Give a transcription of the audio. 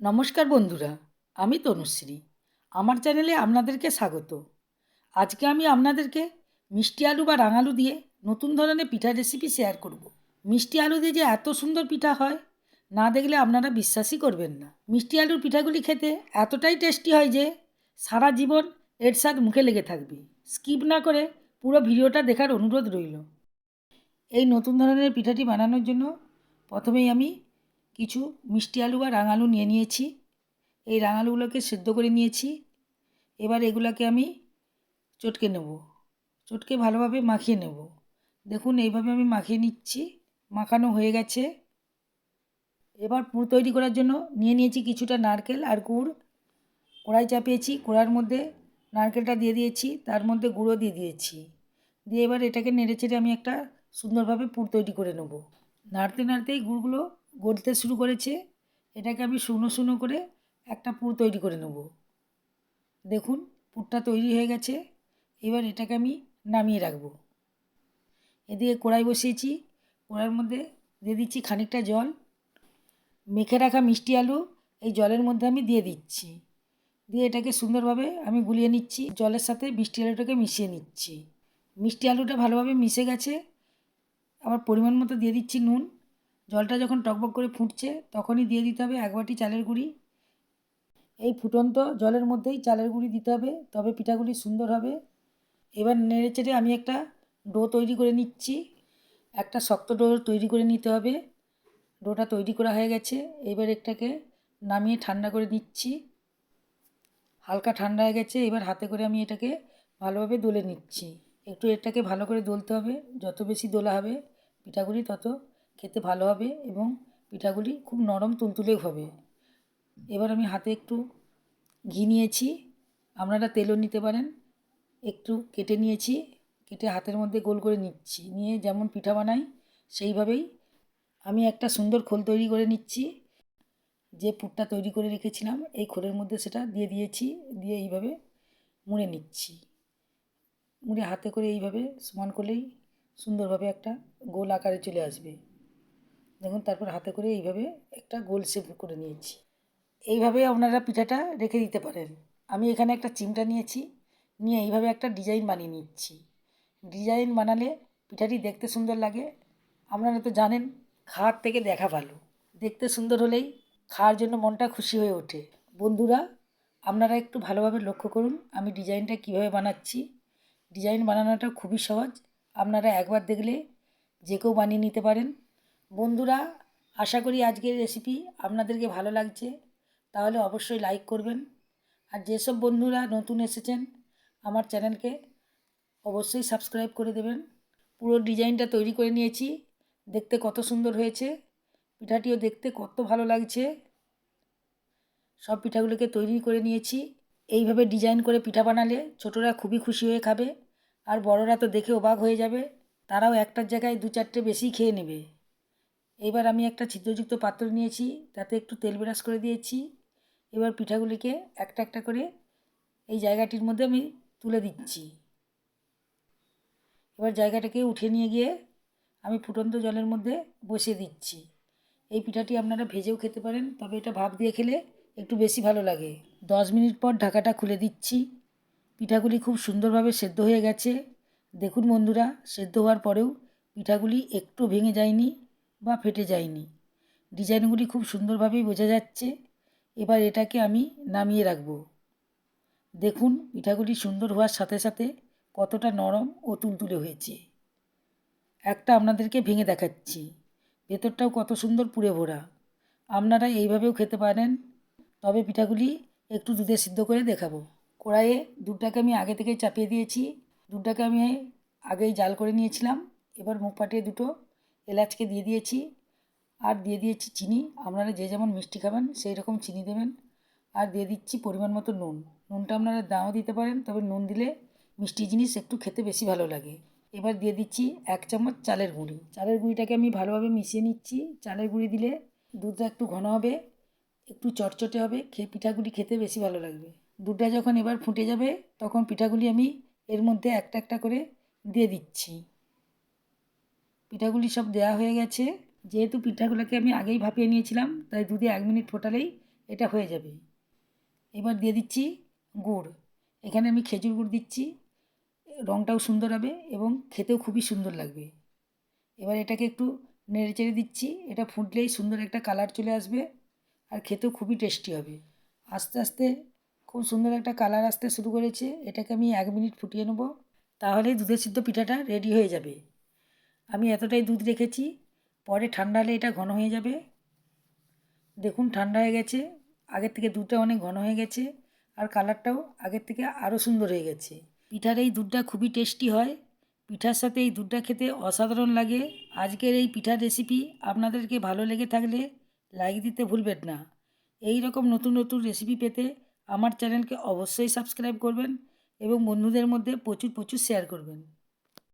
নমস্কার বন্ধুরা, আমি তনুশ্রী। আমার চ্যানেলে আপনাদেরকে স্বাগত। আজকে আমি আপনাদেরকে মিষ্টি আলু বা রাঙালু দিয়ে নতুন ধরনের পিঠা রেসিপি শেয়ার করব। মিষ্টি আলু দিয়ে যে এত সুন্দর পিঠা হয়, না দেখলে আপনারা বিশ্বাসই করবেন না। মিষ্টি আলুর পিঠাগুলি খেতে এতটাই টেস্টি হয় যে সারা জীবন এর স্বাদ মুখে লেগে থাকবে। স্কিপ না করে পুরো ভিডিওটা দেখার অনুরোধ রইল। এই নতুন ধরনের পিঠাটি বানানোর জন্য প্রথমেই আমি কিছু মিষ্টি আলু বা রাঙালু নিয়ে নিয়েছি। এই রাঙালুগুলোকে সেদ্ধ করে নিয়েছি। এবার এগুলোকে আমি চটকে নেব। চটকে ভালোভাবে মাখিয়ে নেব। দেখুন, এইভাবে আমি মাখিয়ে নিচ্ছি। মাখানো হয়ে গেছে। এবার পুর তৈরি করার জন্য নিয়ে নিয়েছি কিছুটা নারকেল আর গুড়। কড়াই চাপিয়েছি। কড়ার মধ্যে নারকেলটা দিয়ে দিয়েছি। তার মধ্যে গুঁড়ো দিয়ে দিয়েছি। দিয়ে এবার এটাকে নেড়ে চেড়ে আমি একটা সুন্দরভাবে পুর তৈরি করে নেব। নাড়তে নাড়তেই গুড়গুলো গলতে শুরু করেছে, এটাকে আমি শুকনো শুকনো করে একটা পুর তৈরি করে নেব। দেখুন, পুরটা তৈরি হয়ে গেছে, এবার এটাকে আমি নামিয়ে রাখব। এদিকে কড়াই বসিয়েছি, কড়াইয়ের মধ্যে দিয়ে দিচ্ছি খানিকটা জল। মেখে রাখা মিষ্টি আলু এই জলের মধ্যে আমি দিয়ে দিচ্ছি। দিয়ে এটাকে সুন্দরভাবে আমি গুলিয়ে নিচ্ছি, জলের সাথে মিষ্টি আলুটাকে মিশিয়ে নিচ্ছি। মিষ্টি আলুটা ভালোভাবে মিশে গেছে, আবার পরিমাণ মতো দিয়ে দিচ্ছি নুন। জলটা যখন টকবক করে ফুটছে, তখনই দিয়ে দিতে হবে এক বাটি চালের গুঁড়ি। এই ফুটন্ত জলের মধ্যেই চালের গুঁড়ি দিতে হবে, তবে পিঠাগুলি সুন্দর হবে। এবার নেড়ে চেড়ে আমি একটা ডো তৈরি করে নিচ্ছি। একটা শক্ত ডো তৈরি করে নিতে হবে। ডোটা তৈরি করা হয়ে গেছে। এবার একটাকে নামিয়ে ঠান্ডা করে নিচ্ছি। হালকা ঠান্ডা হয়ে গেছে। এবার হাতে করে আমি এটাকে ভালোভাবে দোলে নিচ্ছি। একটু এটাকে ভালো করে দোলতে হবে। যত বেশি দোলা হবে, পিঠাগুলি তত খেতে ভালো হবে এবং পিঠাগুলি খুব নরম তুলতুলেও হবে। এবার আমি হাতে একটু ঘি নিয়েছি। আপনারা তেলও নিতে পারেন। একটু কেটে নিয়েছি। কেটে হাতের মধ্যে গোল করে নিচ্ছি। নিয়ে যেমন পিঠা বানাই, সেইভাবেই আমি একটা সুন্দর খোল তৈরি করে নিচ্ছি। যে পুরটা তৈরি করে রেখেছিলাম, এই খোলের মধ্যে সেটা দিয়ে দিয়েছি। দিয়ে এইভাবে মুড়ে নিচ্ছি। মুড়ে হাতে করে এইভাবে সমান করলেই সুন্দরভাবে একটা গোল আকারে চলে আসবে। দেখুন, তারপর হাতে করে এইভাবে একটা গোল শেপ করে নিয়েছি। এইভাবে আপনারা পিঠাটা রেখে দিতে পারেন। আমি এখানে একটা চিমটা নিয়েছি, নিয়ে এইভাবে একটা ডিজাইন বানিয়ে নিচ্ছি। ডিজাইন বানালে পিঠাটি দেখতে সুন্দর লাগে। আপনারা তো জানেন, খাওয়ার থেকে দেখা ভালো। দেখতে সুন্দর হলেই খাওয়ার জন্য মনটা খুশি হয়ে ওঠে। বন্ধুরা, আপনারা একটু ভালোভাবে লক্ষ্য করুন, আমি ডিজাইনটা কীভাবে বানাচ্ছি। ডিজাইন বানানোটা খুবই সহজ। আপনারা একবার দেখলে যে কেউ বানিয়ে নিতে পারেন। বন্ধুরা, আশা করি আজকের রেসিপি আপনাদেরকে ভালো লাগছে। তাহলে অবশ্যই লাইক করবেন। আর যেসব বন্ধুরা নতুন এসেছেন, আমার চ্যানেলকে অবশ্যই সাবস্ক্রাইব করে দেবেন। পুরো ডিজাইনটা তৈরি করে নিয়েছি। দেখতে কত সুন্দর হয়েছে। পিঠাটিও দেখতে কত ভালো লাগছে। সব পিঠাগুলোকে তৈরি করে নিয়েছি। এইভাবে ডিজাইন করে পিঠা বানালে ছোটরা খুবই খুশি হয়ে খাবে। আর বড়রা তো দেখে অবাক হয়ে যাবে। তারাও একটার জায়গায় দু চারটে বেশি খেয়ে নেবে। এবার আমি একটা ছিদ্রযুক্ত পাত্র নিয়েছি, তাতে একটু তেল ব্রাশ করে দিয়েছি। এবার পিঠাগুলিকে একটা একটা করে এই জায়গাটির মধ্যে আমি তুলে দিচ্ছি। এবার জায়গাটাকে উঠে নিয়ে গিয়ে আমি ফুটন্ত জলের মধ্যে বসিয়ে দিচ্ছি। এই পিঠাটি আপনারা ভেজেও খেতে পারেন, তবে এটা ভাপ দিয়ে খেলে একটু বেশি ভালো লাগে। দশ মিনিট পর ঢাকাটা খুলে দিচ্ছি। পিঠাগুলি খুব সুন্দরভাবে সেদ্ধ হয়ে গেছে। দেখুন বন্ধুরা, সেদ্ধ হওয়ার পরেও পিঠাগুলি একটু ভেঙে যায়নি। বা ফেটে যায়নি। ডিজাইনগুলি খুব সুন্দরভাবেই বোঝা যাচ্ছে। এবার এটাকে আমি নামিয়ে রাখব। দেখুন, পিঠাগুলি সুন্দর হওয়ার সাথে সাথে কতটা নরম ও তুলতুলে হয়েছে। একটা আপনাদেরকে ভেঙে দেখাচ্ছি। ভেতরটাও কত সুন্দর পুড়ে ভরা। আপনারা এইভাবেও খেতে পারেন। তবে পিঠাগুলি একটু দুধে সিদ্ধ করে দেখাবো। কড়াইয়ে দুধটাকে আমি আগে থেকে চাপিয়ে দিয়েছি। দুধটাকে আমি আগেই জাল করে নিয়েছিলাম। এবার মুখ ফাটিয়ে দুটো এলাচকে দিয়ে দিয়েছি আর দিয়ে দিয়েছি চিনি। আপনারা যে যেমন মিষ্টি খাবেন, সেই রকম চিনি দেবেন। আর দিয়ে দিচ্ছি পরিমাণ মতো নুন। নুনটা আপনারা দাও দিতে পারেন, তবে নুন দিলে মিষ্টি জিনিস একটু খেতে বেশি ভালো লাগে। এবার দিয়ে দিচ্ছি এক চামচ চালের গুঁড়ি। চালের গুঁড়িটাকে আমি ভালোভাবে মিশিয়ে নিচ্ছি। চালের গুঁড়ি দিলে দুধটা একটু ঘন হবে, একটু চটচটে হবে, খেয়ে পিঠাগুলি খেতে বেশি ভালো লাগবে। দুধটা যখন এবার ফুটে যাবে, তখন পিঠাগুলি আমি এর মধ্যে একটা একটা করে দিয়ে দিচ্ছি। পিঠাগুলি সব দেওয়া হয়ে গেছে। যেহেতু পিঠাগুলোকে আমি আগেই ভাপিয়ে নিয়েছিলাম, তাই দুধে এক মিনিট ফোটালেই এটা হয়ে যাবে। এবার দিয়ে দিচ্ছি গুড়। এখানে আমি খেজুর গুড় দিচ্ছি। রঙটাও সুন্দর হবে এবং খেতেও খুবই সুন্দর লাগবে। এবার এটাকে একটু নেড়ে চেড়ে দিচ্ছি। এটা ফুটলেই সুন্দর একটা কালার চলে আসবে আর খেতেও খুবই টেস্টি হবে। আস্তে আস্তে খুব সুন্দর একটা কালার আসতে শুরু করেছে। এটাকে আমি এক মিনিট ফুটিয়ে নেব। তাহলেই দুধের সিদ্ধ পিঠাটা রেডি হয়ে যাবে। আমি এতটাই দুধ রেখেছি, পরে ঠান্ডা হলে এটা ঘন হয়ে যাবে। দেখুন, ঠান্ডা হয়ে গেছে, আগের থেকে দুধটা অনেক ঘন হয়ে গেছে, আর কালারটাও আগের থেকে আরও সুন্দর হয়ে গেছে। পিঠার এই দুধটা খুবই টেস্টি হয়। পিঠার সাথে এই দুধটা খেতে অসাধারণ লাগে। আজকের এই পিঠার রেসিপি আপনাদেরকে ভালো লেগে থাকলে লাইক দিতে ভুলবেন না। এই রকম নতুন নতুন রেসিপি পেতে আমার চ্যানেলকে অবশ্যই সাবস্ক্রাইব করবেন এবং বন্ধুদের মধ্যে প্রচুর প্রচুর শেয়ার করবেন।